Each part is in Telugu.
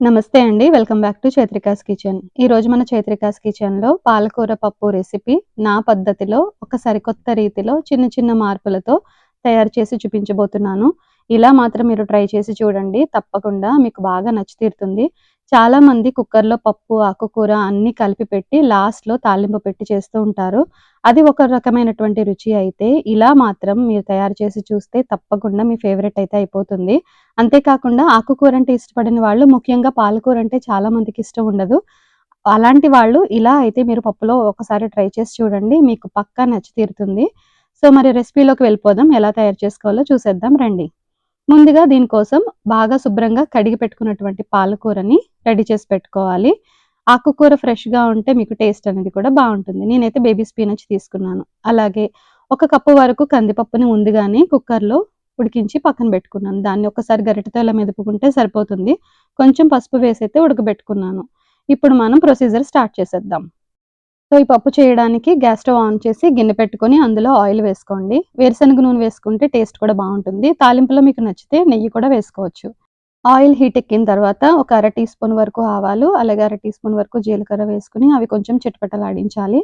నమస్తే అండి. Welcome back to Chaitrika's kitchen. ఈ రోజు మన చైత్రికాస్ కిచెన్లో పాలకూర పప్పు రెసిపీ నా పద్ధతిలో ఒక సరికొత్త రీతిలో చిన్న చిన్న మార్పులతో తయారు చేసి చూపించబోతున్నాను. ఇలా మాత్రం మీరు ట్రై చేసి చూడండి. తప్పకుండా మీకు బాగా నచ్చి తీరుతుంది. చాలా మంది కుక్కర్లో పప్పు ఆకుకూర అన్ని కలిపి పెట్టి లాస్ట్లో తాలింపు పెట్టి చేస్తూ ఉంటారు. అది ఒక రకమైనటువంటి రుచి అయితే ఇలా మాత్రం మీరు తయారు చేసి చూస్తే తప్పకుండా మీ ఫేవరెట్ అయితే అయిపోతుంది. అంతేకాకుండా ఆకుకూర అంటే ఇష్టపడిన వాళ్ళు ముఖ్యంగా పాలకూర అంటే చాలా మందికి ఇష్టం ఉండదు. అలాంటి వాళ్ళు ఇలా అయితే మీరు పప్పులో ఒకసారి ట్రై చేసి చూడండి మీకు పక్కా నచ్చి తీరుతుంది. సో మరి రెసిపీలోకి వెళ్ళిపోదాం ఎలా తయారు చేసుకోవాలో చూసేద్దాం రండి. ముందుగా దీనికోసం బాగా శుభ్రంగా కడిగి పెట్టుకున్నటువంటి పాలకూరని రెడీ చేసి పెట్టుకోవాలి. ఆకుకూర ఫ్రెష్గా ఉంటే మీకు టేస్ట్ అనేది కూడా బాగుంటుంది. నేనైతే బేబీ స్పీనచ్ తీసుకున్నాను. అలాగే ఒక కప్పు వరకు కందిపప్పుని ముందుగానే కుక్కర్లో ఉడికించి పక్కన పెట్టుకున్నాను. దాన్ని ఒకసారి గరిటెతో ఇలా మెదుపుకుంటే సరిపోతుంది. కొంచెం పసుపు వేసి అయితే ఉడకబెట్టుకున్నాను. ఇప్పుడు మనం ప్రొసీజర్ స్టార్ట్ చేసేద్దాం. సో ఈ పప్పు చేయడానికి గ్యాస్ స్టవ్ ఆన్ చేసి గిన్నె పెట్టుకొని అందులో ఆయిల్ వేసుకోండి. వేరుశనగ నూనె వేసుకుంటే టేస్ట్ కూడా బాగుంటుంది. తాలింపులో మీకు నచ్చితే నెయ్యి కూడా వేసుకోవచ్చు. ఆయిల్ హీట్ ఎక్కిన తర్వాత ఒక అర టీ స్పూన్ వరకు ఆవాలు అలాగే అర టీ స్పూన్ వరకు జీలకర్ర వేసుకుని అవి కొంచెం చిటపటలాడించాలి.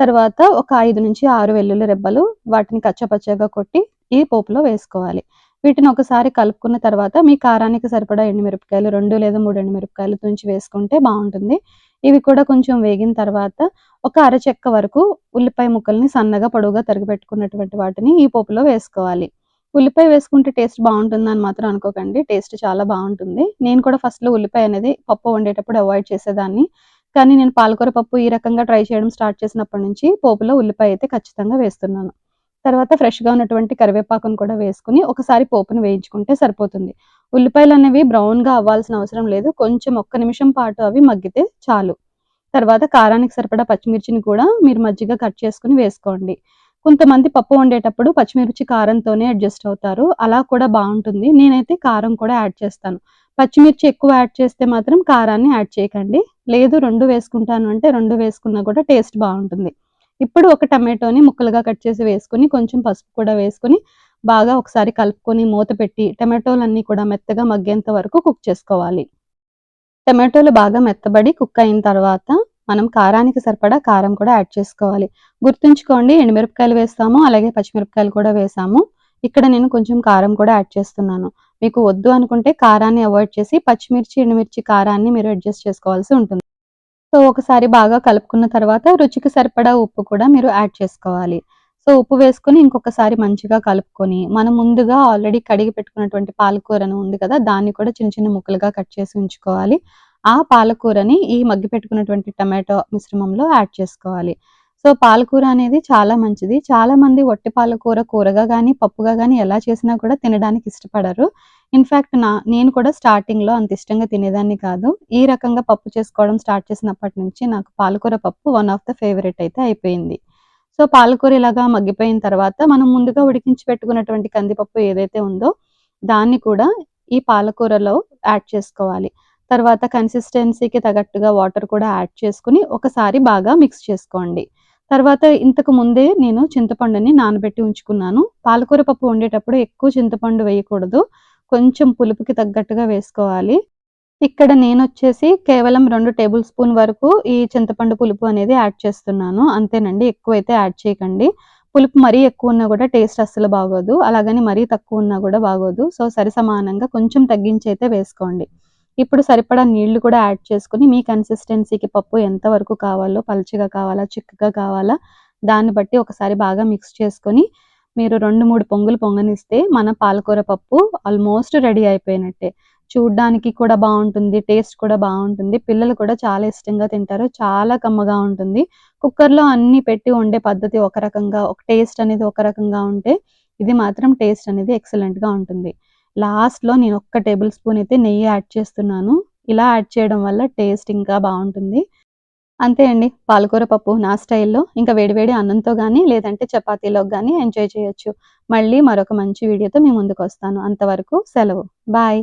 తర్వాత ఒక ఐదు నుంచి ఆరు వెల్లుల్లి రెబ్బలు వాటిని కచ్చపచ్చగా కొట్టి ఈ పోపులో వేసుకోవాలి. వీటిని ఒకసారి కలుపుకున్న తర్వాత మీ కారానికి సరిపడా ఎండుమిరపకాయలు రెండు లేదా మూడు ఎండుమిరపకాయలు తుంచి వేసుకుంటే బాగుంటుంది. ఇవి కూడా కొంచెం వేగిన తర్వాత ఒక అరచెక్క వరకు ఉల్లిపాయ ముక్కల్ని సన్నగా పొడవుగా తరిగి పెట్టుకున్నటువంటి వాటిని ఈ పోపులో వేసుకోవాలి. ఉల్లిపాయ వేసుకుంటే టేస్ట్ బాగుంటుంది అని మాత్రం అనుకోకండి. టేస్ట్ చాలా బాగుంటుంది. నేను కూడా ఫస్ట్లో ఉల్లిపాయ అనేది పప్పు వండేటప్పుడు అవాయిడ్ చేసేదాన్ని. కానీ నేను పాలకూర పప్పు ఈ రకంగా ట్రై చేయడం స్టార్ట్ చేసినప్పటి నుంచి పోపులో ఉల్లిపాయ అయితే ఖచ్చితంగా వేస్తున్నాను. తర్వాత ఫ్రెష్గా ఉన్నటువంటి కరివేపాకును కూడా వేసుకుని ఒకసారి పోపును వేయించుకుంటే సరిపోతుంది. ఉల్లిపాయలు అనేవి బ్రౌన్గా అవ్వాల్సిన అవసరం లేదు. కొంచెం ఒక్క నిమిషం పాటు అవి మగ్గితే చాలు. తర్వాత కారానికి సరిపడా పచ్చిమిర్చిని కూడా మీరు మజ్జిగ కట్ చేసుకుని వేసుకోండి. కొంతమంది పప్పు వండేటప్పుడు పచ్చిమిర్చి కారంతోనే అడ్జస్ట్ అవుతారు. అలా కూడా బాగుంటుంది. నేనైతే కారం కూడా యాడ్ చేస్తాను. పచ్చిమిర్చి ఎక్కువ యాడ్ చేస్తే మాత్రం కారాన్ని యాడ్ చేయకండి. లేదు రెండు వేసుకుంటాను అంటే రెండు వేసుకున్నా కూడా టేస్ట్ బాగుంటుంది. ఇప్పుడు ఒక టమాటోని ముక్కలుగా కట్ చేసి వేసుకుని కొంచెం పసుపు కూడా వేసుకుని బాగా ఒకసారి కలుపుకొని మూత పెట్టి టమాటోలన్నీ కూడా మెత్తగా మగ్గేంత వరకు కుక్ చేసుకోవాలి. టమాటోలు బాగా మెత్తబడి కుక్ అయిన తర్వాత మనం కారానికి సరిపడా కారం కూడా యాడ్ చేసుకోవాలి. గుర్తుంచుకోండి ఎండుమిరపకాయలు వేస్తాము అలాగే పచ్చిమిరపకాయలు కూడా వేసాము. ఇక్కడ నేను కొంచెం కారం కూడా యాడ్ చేస్తున్నాను. మీకు వద్దు అనుకుంటే కారాన్ని అవాయిడ్ చేసి పచ్చిమిర్చి ఎండుమిర్చి కారాన్ని మీరు అడ్జస్ట్ చేసుకోవాల్సి ఉంటుంది. సో ఒకసారి బాగా కలుపుకున్న తర్వాత రుచికి సరిపడా ఉప్పు కూడా మీరు యాడ్ చేసుకోవాలి. సో ఉప్పు వేసుకొని ఇంకొకసారి మంచిగా కలుపుకొని మనం ముందుగా ఆల్రెడీ కడిగి పెట్టుకున్నటువంటి పాలకూరను ఉంది కదా దాన్ని కూడా చిన్న చిన్న ముక్కలుగా కట్ చేసి ఉంచుకోవాలి. ఆ పాలకూరని ఈ మగ్గి పెట్టుకున్నటువంటి టమాటో మిశ్రమంలో యాడ్ చేసుకోవాలి. సో పాలకూర అనేది చాలా మంచిది. చాలా మంది వట్టి పాలకూర కూరగా కానీ పప్పుగా కానీ ఎలా చేసినా కూడా తినడానికి ఇష్టపడరు. ఇన్ఫ్యాక్ట్ నా నేను కూడా స్టార్టింగ్లో అంత ఇష్టంగా తినేదాన్ని కాదు. ఈ రకంగా పప్పు చేసుకోవడం స్టార్ట్ చేసినప్పటి నుంచి నాకు పాలకూర పప్పు వన్ ఆఫ్ ద ఫేవరెట్ అయితే అయిపోయింది. సో పాలకూర ఇలాగా మగ్గిపోయిన తర్వాత మనం ముందుగా ఉడికించి పెట్టుకున్నటువంటి కందిపప్పు ఏదైతే ఉందో దాన్ని కూడా ఈ పాలకూరలో యాడ్ చేసుకోవాలి. తర్వాత కన్సిస్టెన్సీకి తగ్గట్టుగా వాటర్ కూడా యాడ్ చేసుకుని ఒకసారి బాగా మిక్స్ చేసుకోండి. తర్వాత ఇంతకు ముందే నేను చింతపండుని నానబెట్టి ఉంచుకున్నాను. పాలకూర పప్పు వండేటప్పుడు ఎక్కువ చింతపండు వేయకూడదు. కొంచెం పులుపుకి తగ్గట్టుగా వేసుకోవాలి. ఇక్కడ నేను వచ్చేసి కేవలం రెండు టేబుల్ స్పూన్ వరకు ఈ చింతపండు పులుపు అనేది యాడ్ చేస్తున్నాను. అంతేనండి ఎక్కువైతే యాడ్ చేయకండి. పులుపు మరీ ఎక్కువ ఉన్నా కూడా టేస్ట్ అస్సలు బాగోదు. అలాగని మరీ తక్కువ ఉన్నా కూడా బాగోదు. సో సరి సమానంగా కొంచెం తగ్గించి అయితే వేసుకోండి. ఇప్పుడు సరిపడా నీళ్ళు కూడా యాడ్ చేసుకుని మీ కన్సిస్టెన్సీకి పప్పు ఎంత వరకు కావాలో పలుచగా కావాలా చిక్కగా కావాలా దాన్ని బట్టి ఒకసారి బాగా మిక్స్ చేసుకొని మీరు రెండు మూడు పొంగులు పొంగనిస్తే మన పాలకూర పప్పు ఆల్మోస్ట్ రెడీ అయిపోయినట్టే. చూడ్డానికి కూడా బాగుంటుంది టేస్ట్ కూడా బాగుంటుంది. పిల్లలు కూడా చాలా ఇష్టంగా తింటారు చాలా కమ్మగా ఉంటుంది. కుక్కర్లో అన్ని పెట్టి వండే పద్ధతి ఒక రకంగా ఒక టేస్ట్ అనేది ఒక రకంగా ఉంటే ఇది మాత్రం టేస్ట్ అనేది ఎక్సలెంట్గా ఉంటుంది. లాస్ట్లో నేను ఒక్క టేబుల్ స్పూన్ అయితే నెయ్యి యాడ్ చేస్తున్నాను. ఇలా యాడ్ చేయడం వల్ల టేస్ట్ ఇంకా బాగుంటుంది. అంతే అండి పాలకూర పప్పు నా స్టైల్లో. ఇంకా వేడివేడి అన్నంతో కానీ లేదంటే చపాతీలో కానీ ఎంజాయ్ చేయొచ్చు. మళ్ళీ మరొక మంచి వీడియోతో మీ ముందుకు వస్తాను. అంతవరకు సెలవు. బాయ్.